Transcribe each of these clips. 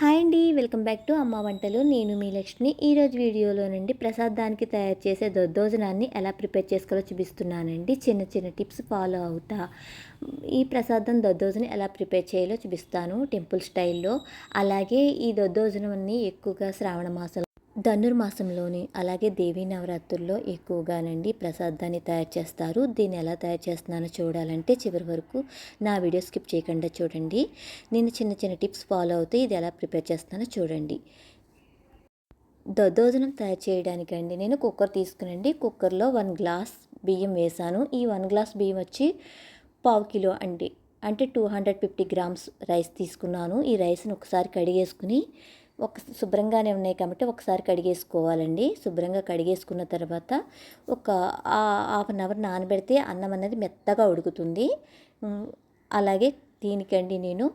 Hi అండి welcome back to అమ్మ వంటలు. నేను మీ లక్ష్మి. ఈరోజు వీడియోలో నుండి ప్రసాదానికి తయారు చేసే దొద్దోజనాన్ని ఎలా ప్రిపేర్ చేసుకోవాలో చూపిస్తున్నానండి. చిన్న చిన్న టిప్స్ ఫాలో అవుతా. ఈ ప్రసాదం దొద్దోజనం ఎలా ప్రిపేర్ చేయాలో చూపిస్తాను టెంపుల్ స్టైల్లో. అలాగే ఈ దొద్దోజనాన్ని ఎక్కువగా శ్రావణ మాసం ధనుర్మాసంలోని అలాగే దేవీ నవరాత్రుల్లో ఎక్కువగానండి ప్రసాదాన్ని తయారు చేస్తారు. దీన్ని ఎలా తయారు చేస్తున్నానో చూడాలంటే చివరి వరకు నా వీడియో స్కిప్ చేయకుండా చూడండి. నేను చిన్న చిన్న టిప్స్ ఫాలో అవుతూ ఇది ఎలా ప్రిపేర్ చేస్తానో చూడండి. దద్దోజనం తయారు చేయడానికండి నేను కుక్కర్ తీసుకునండి. కుక్కర్లో వన్ గ్లాస్ బియ్యం వేసాను. ఈ వన్ గ్లాస్ బియ్యం వచ్చి పావు కిలో అండి. అంటే two hundred fifty grams rice తీసుకున్నాను. ఈ రైస్ని ఒకసారి కడిగేసుకుని ఒక శుభ్రంగానే ఉన్నాయి కాబట్టి ఒకసారి కడిగేసుకోవాలండి. శుభ్రంగా కడిగేసుకున్న తర్వాత ఒక హాఫ్ అన్ అవర్ నానబెడితే అన్నం అనేది మెత్తగా ఉడుకుతుంది. అలాగే దీనికండి నేను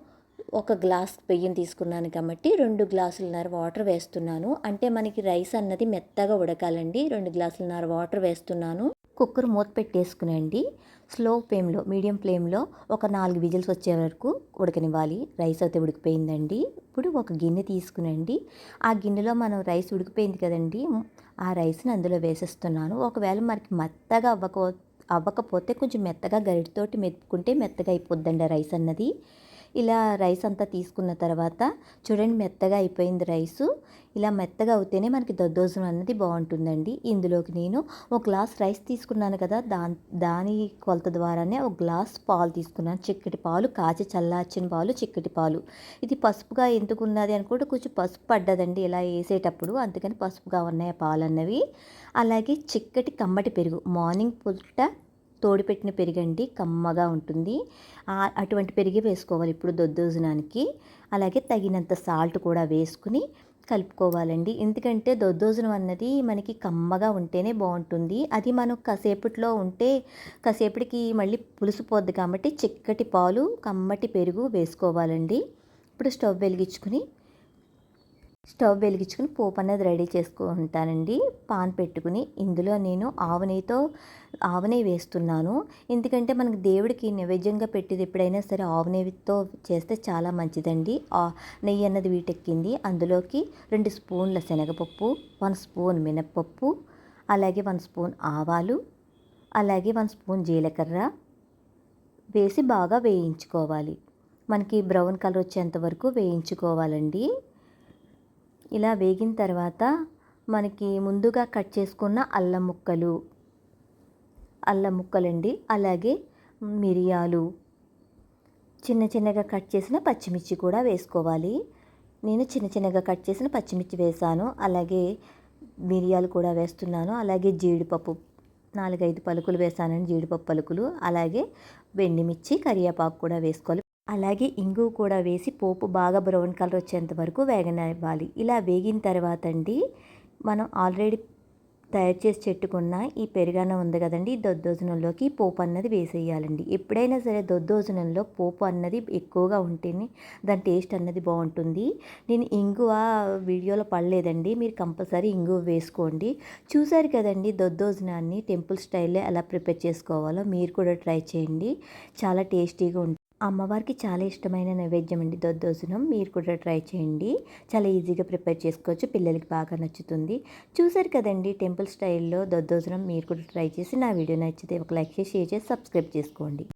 ఒక గ్లాస్ బియ్యం తీసుకున్నాను కాబట్టి రెండు గ్లాసులన్నర వాటర్ వేస్తున్నాను. అంటే మనకి రైస్ అన్నది మెత్తగా ఉడకాలండి. రెండు గ్లాసులన్నర వాటర్ వేస్తున్నాను. కుక్కర్ మూత పెట్టేసుకునండి. స్లో ఫ్లేమ్లో మీడియం ఫ్లేమ్లో ఒక నాలుగు విజిల్స్ వచ్చే వరకు ఉడకనివ్వాలి. రైస్ అయితే ఉడికిపోయిందండి. ఇప్పుడు ఒక గిన్నె తీసుకునండి. ఆ గిన్నెలో మనం రైస్ ఉడికిపోయింది కదండి. ఆ రైస్ని అందులో వేసేస్తున్నాను. ఒకవేళ మనకి మెత్తగా అవ్వక అవ్వకపోతే కొంచెం మెత్తగా గరిటితోటి మెత్తుకుంటే మెత్తగా అయిపోద్దండి రైస్ అన్నది. ఇలా రైస్ అంతా తీసుకున్న తర్వాత చూడండి మెత్తగా అయిపోయింది రైసు. ఇలా మెత్తగా అవుతేనే మనకి దద్దోజనం అన్నది బాగుంటుందండి. ఇందులోకి నేను ఒక గ్లాస్ రైస్ తీసుకున్నాను కదా దా దాని కొలత ద్వారానే ఒక గ్లాస్ పాలు తీసుకున్నాను. చిక్కటి పాలు కాచి చల్లార్చిన పాలు చిక్కటి పాలు. ఇది పసుపుగా ఎందుకు ఉన్నది అనుకుంటే కొంచెం పసుపు పడ్డదండి ఇలా వేసేటప్పుడు. అందుకని పసుపుగా ఉన్నాయి పాలు అన్నవి అలాగే చిక్కటి కమ్మటి పెరుగు మార్నింగ్ పుట్ట తోడిపెట్టిన పెరిగండి కమ్మగా ఉంటుంది. అటువంటి పెరిగి వేసుకోవాలి ఇప్పుడు దొద్దోజనానికి. అలాగే తగినంత సాల్ట్ కూడా వేసుకుని కలుపుకోవాలండి. ఎందుకంటే దొద్దోజనం అన్నది మనకి కమ్మగా ఉంటేనే బాగుంటుంది. అది మనం కాసేపట్లో ఉంటే కాసేపటికి మళ్ళీ పులుసుపోద్ది కాబట్టి చిక్కటి పాలు కమ్మటి పెరుగు వేసుకోవాలండి. ఇప్పుడు స్టవ్ వెలిగించుకుని స్టవ్ వెలిగించుకుని పోపు అనేది రెడీ చేసుకుంటానండి. పాన్ పెట్టుకుని ఇందులో నేను ఆవు నెయ్యితో వేస్తున్నాను. ఎందుకంటే మనకు దేవుడికి నైవేద్యంగా పెట్టేది ఎప్పుడైనా సరే ఆవు చేస్తే చాలా మంచిదండి. నెయ్యి అన్నది వీటెక్కింది. అందులోకి రెండు స్పూన్ల శనగపప్పు వన్ స్పూన్ మినప్పప్పు అలాగే వన్ స్పూన్ ఆవాలు అలాగే వన్ స్పూన్ జీలకర్ర వేసి బాగా వేయించుకోవాలి. మనకి బ్రౌన్ కలర్ వచ్చేంత వరకు వేయించుకోవాలండి. ఇలా వేగిన తర్వాత మనకి ముందుగా కట్ చేసుకున్న అల్లం ముక్కలు. అల్లం ముక్కలండి. అలాగే మిరియాలు. చిన్న చిన్నగా కట్ చేసిన పచ్చిమిర్చి కూడా వేసుకోవాలి. నేను చిన్న చిన్నగా కట్ చేసిన పచ్చిమిర్చి వేసాను. అలాగే మిరియాలు కూడా వేస్తున్నాను. అలాగే జీడిపప్పు. నాలుగైదు పలుకులు వేసానండి జీడిపప్పు పలుకులు. అలాగే వెండిమిర్చి కరివేపాకు కూడా వేసుకోవాలి. అలాగే ఇంగు కూడా వేసి పోపు బాగా బ్రౌన్ కలర్ వచ్చేంత వరకు వేగనివ్వాలి. ఇలా వేగిన తర్వాత అండి మనం ఆల్రెడీ తయారు చేసి చెట్టుకున్న ఈ పెరుగన్న ఉంది కదండి దొద్దోజనంలోకి పోపు అన్నది వేసేయాలండి. ఎప్పుడైనా సరే దొద్దోజనంలో పోపు అన్నది ఎక్కువగా ఉంటేనే దాని టేస్ట్ అన్నది బాగుంటుంది. నేను ఇంగువ వీడియోలో పడలేదండి మీరు కంపల్సరీ ఇంగువ వేసుకోండి. చూసారు కదండి దొద్దోజనాన్ని టెంపుల్ స్టైల్లో ఎలా ప్రిపేర్ చేసుకోవాలో మీరు కూడా ట్రై చేయండి. చాలా టేస్టీగా ఉంటుంది అమ్మవారికి చాలా ఇష్టమైన నైవేద్యం అండి దద్దోజనం. మీరు కూడా ట్రై చేయండి. చాలా ఈజీగా ప్రిపేర్ చేసుకోవచ్చు. పిల్లలకి బాగా నచ్చుతుంది. చూసారు కదండి టెంపుల్ స్టైల్లో దద్దోజనం. మీరు కూడా ట్రై చేసి నా వీడియో నచ్చితే ఒక లైక్ చేసి షేర్ చేసి సబ్స్క్రైబ్ చేసుకోండి.